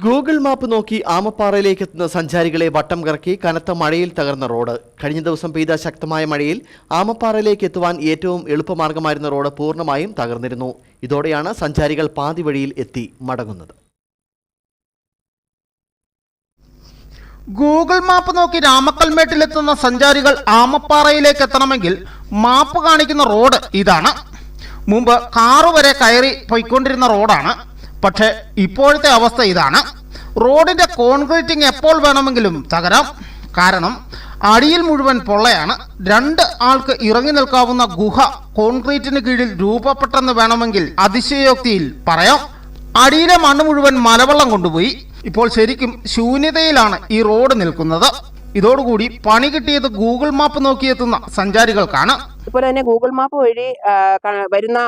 Google map നോക്കി ആമപ്പാറയിലേക്ക് എത്തുന്ന സഞ്ചാരികളെ വട്ടം കറക്കി കനത്ത മഴയിൽ തകർന്ന റോഡ്. കഴിഞ്ഞ ദിവസം പെയ്ത ശക്തമായ മഴയിൽ ആമപ്പാറയിലേക്ക് എത്തുവാൻ ഏറ്റവും എളുപ്പമാർഗമായിരുന്ന റോഡ് പൂർണമായും തകർന്നിരുന്നു. ഇതോടെയാണ് സഞ്ചാരികൾ പാതി വഴിയിൽ എത്തി മടങ്ങുന്നത്. ഗൂഗിൾ മാപ്പ് നോക്കി രാമക്കൽമേട്ടിലെത്തുന്ന സഞ്ചാരികൾ ആമപ്പാറയിലേക്ക് എത്തണമെങ്കിൽ മാപ്പ് കാണിക്കുന്ന റോഡ് ഇതാണ്. മുമ്പ് കാറ് വരെ കയറി പോയിക്കൊണ്ടിരുന്ന റോഡാണ്. പക്ഷേ ഇപ്പോഴത്തെ അവസ്ഥ ഇതാണ്. റോഡിന്റെ കോൺക്രീറ്റിംഗ് എപ്പോൾ വേണമെങ്കിലും തകരാം. കാരണം അടിയിൽ മുഴുവൻ പൊള്ളയാണ്. രണ്ട് ആൾക്ക് ഇറങ്ങി നിൽക്കാവുന്ന ഗുഹ കോൺക്രീറ്റിന് കീഴിൽ രൂപപ്പെട്ടെന്ന് വേണമെങ്കിൽ അതിശയോക്തിയിൽ പറയാം. അടിയിലെ മണ്ണ് മുഴുവൻ മലവെള്ളം കൊണ്ടുപോയി. ഇപ്പോൾ ശരിക്കും ശൂന്യതയിലാണ് ഈ റോഡ് നിൽക്കുന്നത്. ഇതോടുകൂടി പണി കിട്ടിയത് ഗൂഗിൾ മാപ്പ് നോക്കിയെത്തുന്ന സഞ്ചാരികൾക്കാണ്. ഇപ്പോൾ തന്നെ ഗൂഗിൾ മാപ്പ് വഴി വരുന്ന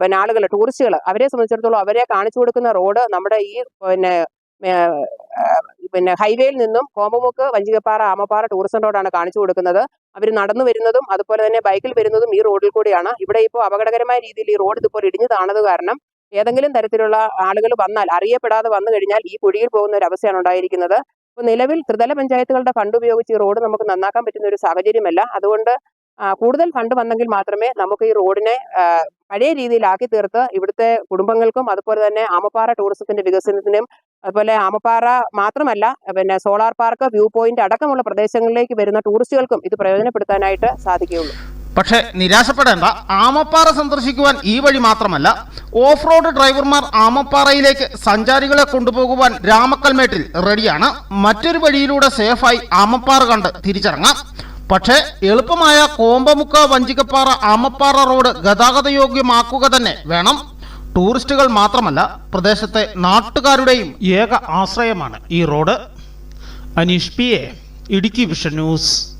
പിന്നെ ആളുകൾ ടൂറിസ്റ്റുകൾ അവരെ സംബന്ധിച്ചിടത്തോളം അവരെ കാണിച്ചു കൊടുക്കുന്ന റോഡ് നമ്മുടെ ഈ പിന്നെ പിന്നെ ഹൈവേയിൽ നിന്നും കോമ്പമുക്ക് വഞ്ചികപ്പാറ ആമപ്പാറ ടൂറിസം റോഡാണ് കാണിച്ചു കൊടുക്കുന്നത്. അവർ നടന്നു വരുന്നതും അതുപോലെ തന്നെ ബൈക്കിൽ വരുന്നതും ഈ റോഡിൽ കൂടിയാണ്. ഇവിടെ ഇപ്പോൾ അപകടകരമായ രീതിയിൽ ഈ റോഡ് ഇതുപോലെ ഇടിഞ്ഞു താണത് കാരണം ഏതെങ്കിലും തരത്തിലുള്ള ആളുകൾ വന്നാൽ അറിയപ്പെടാതെ വന്നു കഴിഞ്ഞാൽ ഈ കുഴിയിൽ പോകുന്ന ഒരു അവസ്ഥയാണ് ഉണ്ടായിരിക്കുന്നത്. ഇപ്പോൾ നിലവിൽ ത്രിതല പഞ്ചായത്തുകളുടെ ഫണ്ട് ഉപയോഗിച്ച് ഈ റോഡ് നമുക്ക് നന്നാക്കാൻ പറ്റുന്ന ഒരു സാഹചര്യമല്ല. അതുകൊണ്ട് കൂടുതൽ ഫണ്ട് വന്നെങ്കിൽ മാത്രമേ നമുക്ക് ഈ റോഡിനെ പഴയ രീതിയിലാക്കി തീർത്ത് ഇവിടുത്തെ കുടുംബങ്ങൾക്കും അതുപോലെ തന്നെ ആമപ്പാറ ടൂറിസത്തിന്റെ വികസനത്തിനും അതുപോലെ ആമപ്പാറ മാത്രമല്ല പിന്നെ സോളാർ പാർക്ക് വ്യൂ പോയിന്റ് അടക്കമുള്ള പ്രദേശങ്ങളിലേക്ക് വരുന്ന ടൂറിസ്റ്റുകൾക്കും ഇത് പ്രയോജനപ്പെടുത്താനായിട്ട് സാധിക്കുകയുള്ളൂ. പക്ഷെ നിരാശപ്പെടേണ്ട ആമപ്പാറ സന്ദർശിക്കുവാൻ ഈ വഴി മാത്രമല്ല ഓഫ് റോഡ് ഡ്രൈവർമാർ ആമപ്പാറയിലേക്ക് സഞ്ചാരികളെ കൊണ്ടുപോകുവാൻ രാമക്കൽമേട്ടിൽ റെഡിയാണ്. മറ്റൊരു വഴിയിലൂടെ സേഫായി ആമപ്പാറ കണ്ട് തിരിച്ചിറങ്ങാം. പക്ഷേ എളുപ്പമായ കോമ്പമുക്ക വഞ്ചിക്കപ്പാറ ആമപ്പാറ റോഡ് ഗതാഗതയോഗ്യമാക്കുക തന്നെ വേണം. ടൂറിസ്റ്റുകൾ മാത്രമല്ല പ്രദേശത്തെ നാട്ടുകാരുടെയും ഏക ആശ്രയമാണ് ഈ road. Anish P A Idukki vision news.